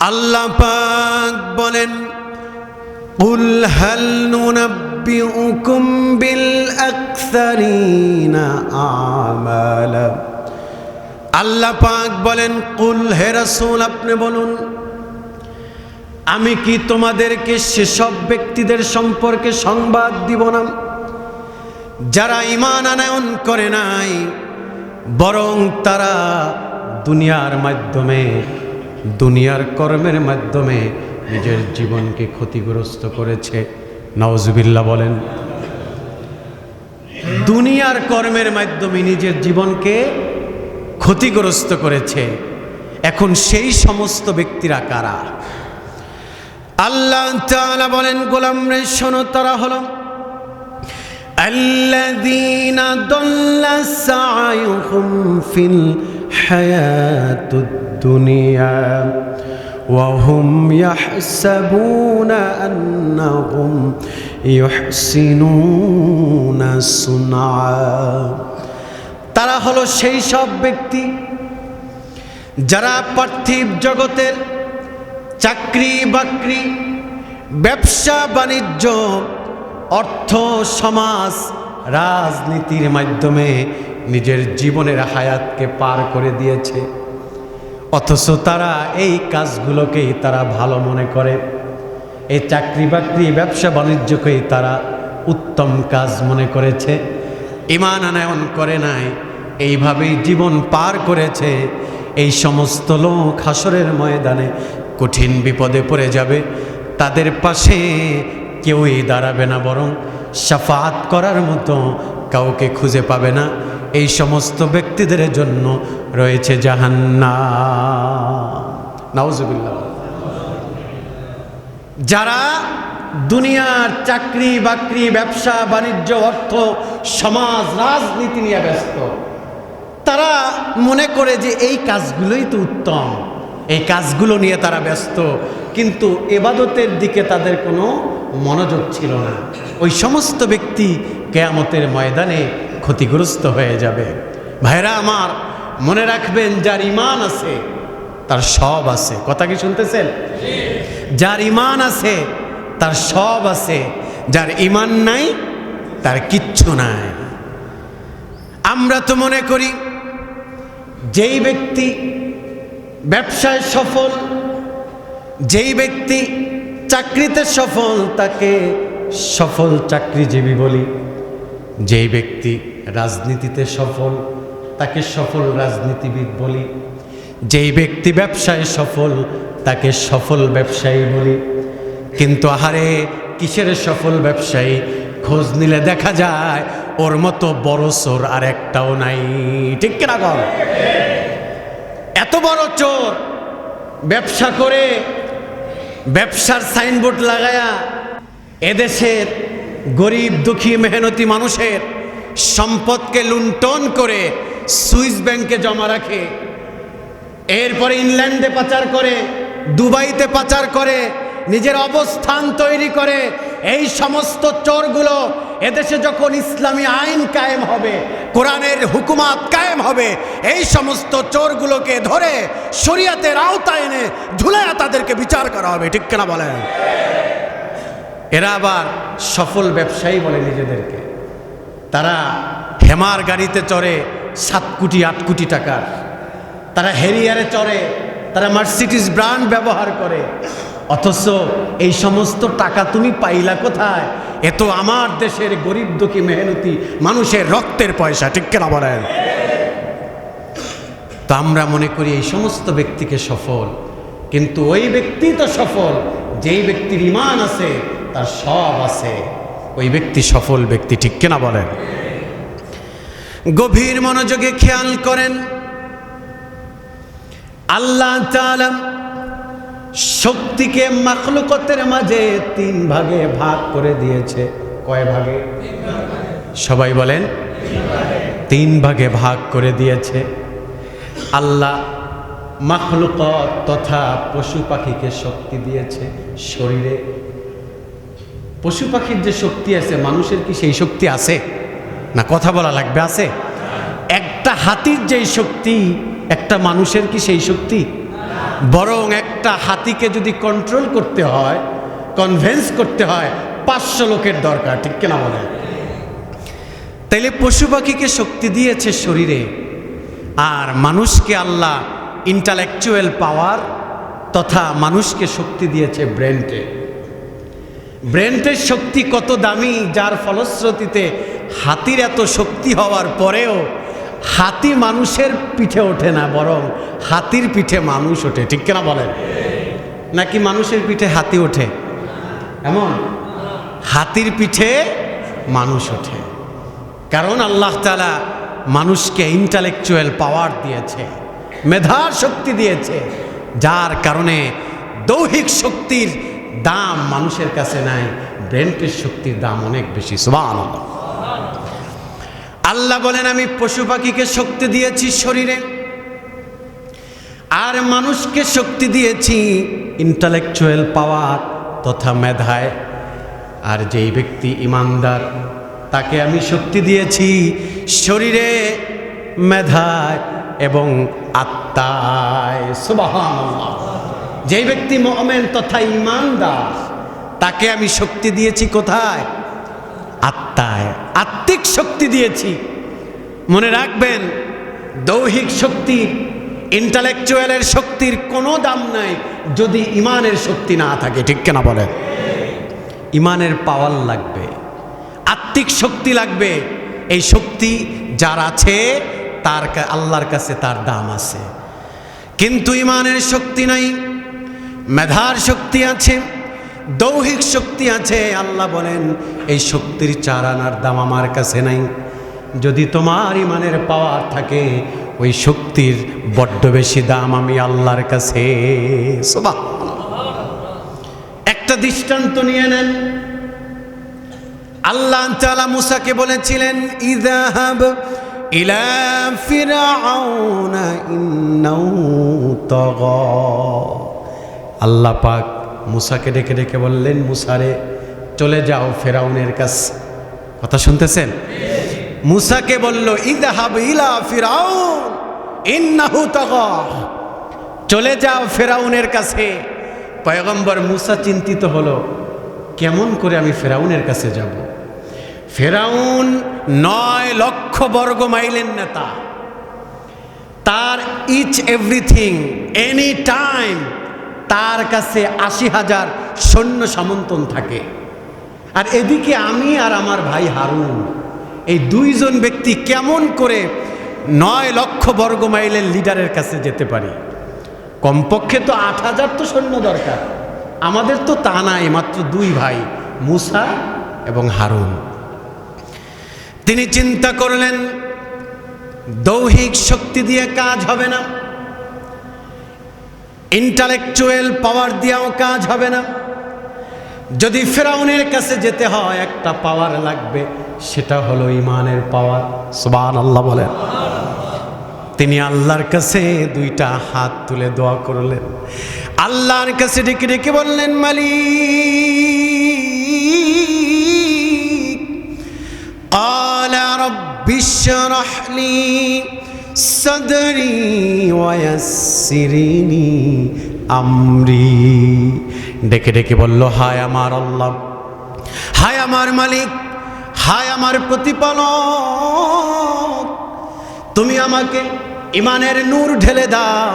আল্লাহ পাক বলেন قل هل ننبئكم بالأكثرين أعمالا আল্লাহ পাক বলেন কুল হে রাসূল আপনি বলুন আমি কি তোমাদেরকে সেসব ব্যক্তিদের সম্পর্কে সংবাদ দিব না যারা ইমান আনায়ন করে নাই বরং তারা দুনিয়ার মাধ্যমে দুনিয়ার কর্মের মাধ্যমে নিজের জীবনকে ক্ষতিগ্রস্ত করেছে নওজবিল্লা বলেন দুনিয়ার কর্মের মাধ্যমে নিজের জীবনকে ক্ষতিগ্রস্ত করেছে এখন সেই সমস্ত ব্যক্তিরা কারা আল্লাহ তাআলা বলেন গোলাম রে শোনো তারা হলো الذين ضل سعيهم في الحياة الدنيا وهم يحسبون أنهم يحسنون صنعا তারা হলো সেই সব ব্যক্তি যারা পার্থিব জগতের চাকরি বাকরি ব্যবসা বাণিজ্য অর্থ সমাজ রাজনীতির মাধ্যমে নিজের জীবনের হায়াতকে পার করে দিয়েছে। অথচ তারা এই কাজগুলোকেই তারা ভালো মনে করে। এই চাকরি বাকরি ব্যবসা বাণিজ্যকেই তারা উত্তম কাজ মনে করেছে। ইমান আনায়ন করে নাই, এইভাবেই জীবন পার করেছে। এই সমস্ত লোক হাসরের ময়দানে কঠিন বিপদে পড়ে যাবে। তাদের পাশে কেউই দাঁড়াবে না, বরং সাফাত করার মতো কাউকে খুঁজে পাবে না। এই সমস্ত ব্যক্তিদের জন্য রয়েছে জাহান্না নাউজুবিল্লাহ। যারা দুনিয়ার চাকরি, বাকরি, ব্যবসা, বাণিজ্য, অর্থ, সমাজ, রাজনীতি নিয়ে ব্যস্ত, তারা মনে করে যে এই কাজগুলোই তো উত্তম, এই কাজগুলো নিয়ে তারা ব্যস্ত, কিন্তু এবাদতের দিকে তাদের কোনো মনোযোগ ছিল না। ওই সমস্ত ব্যক্তি কেয়ামতের ময়দানে ক্ষতিগ্রস্ত হয়ে যাবে। ভাইরা আমার, মনে রাখবেন, যার ইমান আছে, তার সব আছে। কথা কি শুনতেছেন? যার ইমান আছে, তার সব আছে। যার ইমান নাই, তার কিচ্ছু নাই। আমরা তো মনে করি, যেই ব্যক্তি ব্যবসায় সফল, যেই ব্যক্তি চাকরিতে সফল, তাকে সফল চাকরিজীবী বলি। যেই ব্যক্তি রাজনীতিতে সফল, তাকে সফল রাজনীতিবিদ বলি। যেই ব্যক্তি ব্যবসায় সফল, তাকে সফল ব্যবসায়ী বলি। কিন্তু আহারে, কিসের সফল ব্যবসায়ী? খোঁজ নিলে দেখা যায়, ওর মতো বড় চোর আর একটাও নাই। ঠিক কিনা কর এত বড় চোর, ব্যবসা করে ব্যবসার সাইনবোর্ড লাগায়া এদেশের গরিব দুঃখী মেহনতি মানুষের সম্পদকে লুণ্ঠন করে সুইস ব্যাংকে জমা রাখে। এরপরে ইংল্যান্ডে পাচার করে, দুবাইতে পাচার করে, নিজের অবস্থান তৈরি করে। এই সমস্ত চোরগুলো এদেশে যখন ইসলামী আইন কায়েম হবে, কোরআনের হুকুমাত কায়েম হবে, এই সমস্ত চোরগুলোকে ধরে শরিয়াতের আওতায় এনে ঝুলায়া তাদেরকে বিচার করা হবে, ঠিক কেনা বলেন? এরা আবার সফল ব্যবসায়ী বলে নিজেদেরকে। তারা হেমার গাড়িতে চড়ে সাত কোটি, আট কোটি টাকার। তারা হেরিয়ারে চড়ে, তারা মার্সিডিস ব্র্যান্ড ব্যবহার করে। অথচ এই সমস্ত টাকা তুমি পাইলা কোথায়? এ তো আমার দেশের গরিব দুঃখী মেহনতি মানুষের রক্তের পয়সা, ঠিক কেনা বলেন? তো আমরা মনে করি এই সমস্ত ব্যক্তিকে সফল। কিন্তু ওই ব্যক্তি তো সফল, যেই ব্যক্তির ইমান আছে, তার সব আছে। ওই ব্যক্তি সফল ব্যক্তি ঠিক কেনা বলেন? গভীর মনোযোগে খেয়াল করেন। আল্লাহ শক্তিকে মাখলুকতের মাঝে তিন ভাগে ভাগ করে দিয়েছে। কয় ভাগে? সবাই বলেন, তিন ভাগে ভাগ করে দিয়েছে। আল্লাহ মাখলুকত তথা পশু পাখিকে শক্তি দিয়েছে শরীরে। পশু পাখির যে শক্তি আছে, মানুষের কি সেই শক্তি আছে? না কথা বলা লাগবে, আছে? একটা হাতির যেই শক্তি, একটা মানুষের কি সেই শক্তি? বরং একটা হাতিকে যদি কন্ট্রোল করতে হয় কনভেন্স করতে হয়, পাঁচশো লোকের দরকার, ঠিক কিনা বলেন? তাইলে পশু পাখিকে শক্তি দিয়েছে শরীরে, আর মানুষকে আল্লাহ ইন্টালেকচুয়াল পাওয়ার তথা মানুষকে শক্তি দিয়েছে ব্রেনটে ব্রেনটের শক্তি কত দামি, যার ফলশ্রুতিতে হাতির এত শক্তি হওয়ার পরেও হাতি মানুষের পিঠে ওঠে না, বরং হাতির পিঠে মানুষ ওঠে। ঠিক কিনা বলেন? নাকি মানুষের পিঠে হাতি ওঠে? এমন? হাতির পিঠে মানুষ ওঠে। কারণ আল্লাহ তালা মানুষকে ইন্টালেকচুয়াল পাওয়ার দিয়েছে, মেধার শক্তি দিয়েছে, যার কারণে দৈহিক শক্তির দাম মানুষের কাছে নাই, ব্রেনটির শক্তির দাম অনেক বেশি সুবাহ আল্লাহ বলেন, আমি পশু পাখিকে শক্তি দিয়েছি শরীরে, আর মানুষকে শক্তি দিয়েছি ইন্টালেকচুয়াল পাওয়ার তথা মেধায়। আর যেই ব্যক্তি ইমানদার, তাকে আমি শক্তি দিয়েছি শরীরে, মেধায় এবং আত্মায়, সুবহানাল্লাহ। যেই ব্যক্তি মমেন তথা ইমানদার তাকে আমি শক্তি দিয়েছি কোথায়? আত্মায়। আত্মিক শক্তি দিয়েছি। মনে রাখবেন, দৈহিক শক্তির ইন্টালেকচুয়ালের শক্তির কোনো দাম নাই যদি ইমানের শক্তি না থাকে। ঠিক কেনা বলেন? ইমানের পাওয়ার লাগবে। আত্মিক শক্তি লাগবে। এই শক্তি যার আছে, তার আল্লাহর কাছে তার দাম আছে। কিন্তু ইমানের শক্তি নাই। মেধার শক্তি আছে, দৌহিক শক্তি আছে। আল্লাহ বলেন, এই শক্তির চার আনার দাম আমার কাছে নাই। যদি তোমার ইমানের পাওয়ার থাকে, ওই শক্তির বড্ড বেশি দাম আমি আল্লাহর কাছে। একটা দৃষ্টান্ত নিয়ে নেন। আল্লাহ তাআলা মুসাকে বলেছিলেন ইযাহাব ইলা ফিরআউনা ইন্নাহু তাগা। আল্লাহ পাক মুসাকে ডেকে ডেকে বললেন, মুসারে, চলে যাও ফেরাউনের কাছে। কথা শুনতেছেন? মুসাকে বলল, ইদাহাব ইলা ফিরাউন চলে যাও ফেরাউনের কাছে। পয়গম্বর মুসা চিন্তিত হলো, কেমন করে আমি ফেরাউনের কাছে যাব? ফেরাউন নয় লক্ষ বর্গ মাইলের নেতা। তার ইচ এভরিথিং এনি টাইম তার কাছে আশি হাজার সৈন্য সামন্তন থাকে। আর এদিকে আমি আর আমার ভাই হারুন, এই দুইজন ব্যক্তি কেমন করে নয় লক্ষ বর্গ মাইলের লিডারের কাছে যেতে পারি? কমপক্ষে তো আট হাজার তো সৈন্য দরকার। আমাদের তো তা নাই, মাত্র দুই ভাই, মুসা এবং হারুন। তিনি চিন্তা করলেন, দৌহিক শক্তি দিয়ে কাজ হবে না। ইন্টালেকচুয়াল পাওয়ার দিয়েও কাজ হবে না যদি ফেরাউনের কাছে যেতে হয় একটা পাওয়ার লাগবে সেটা হলো ইমানের পাওয়ার সুবান আল্লাহ বলেন তিনি আল্লাহর কাছে দুইটা হাত তুলে দোয়া করলেন আল্লাহর কাছে ডেকে ডেকে বললেন মালিক قال رب اشرح لي সদরি ওয়াসিরিনি আমরি ডেকে ডেকে বলল, হায় আমার আল্লাহ, হায় আমার মালিক, হায় আমার প্রতিপালক। তুমি আমাকে ইমানের নূর ঢেলে দাও,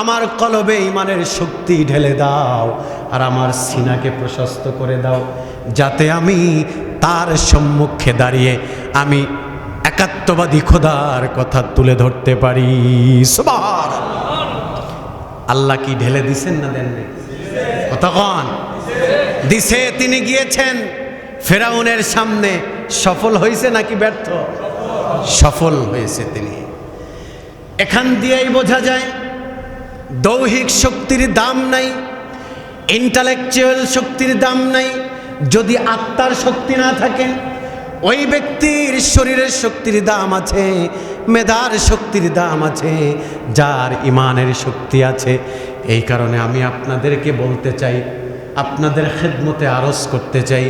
আমার কলবে ইমানের শক্তি ঢেলে দাও আর আমার সিনাকে প্রশস্ত করে দাও, যাতে আমি তার সম্মুখে দাঁড়িয়ে আমি একাত্মবাদী খোদার কথা তুলে ধরতে পারি। সবার আল্লাহ কি ঢেলে দিছেন না দেননি? কতক্ষণ দিছে, তিনি গিয়েছেন। ফেরাউনের সামনে সফল হয়েছে নাকি ব্যর্থ? সফল হয়েছে তিনি। এখান দিয়েই বোঝা যায়, দৌহিক শক্তির দাম নাই, ইন্টালেকচুয়াল শক্তির দাম নাই। যদি আত্মার শক্তি না থাকে ওই ব্যক্তির শরীরের শক্তির দাম আছে, মেধার শক্তির দাম আছে, যার ইমানের শক্তি আছে। এই কারণে আমি আপনাদেরকে বলতে চাই, আপনাদের খেদমতে আরজ করতে চাই।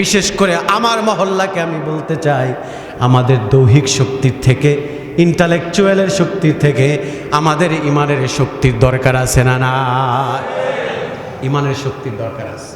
বিশেষ করে আমার মহল্লাকে আমি বলতে চাই, আমাদের দৈহিক শক্তির থেকে, ইন্টালেকচুয়ালের শক্তির থেকে আমাদের ইমানের শক্তির দরকার আছে না না ইমানের শক্তির দরকার আছে।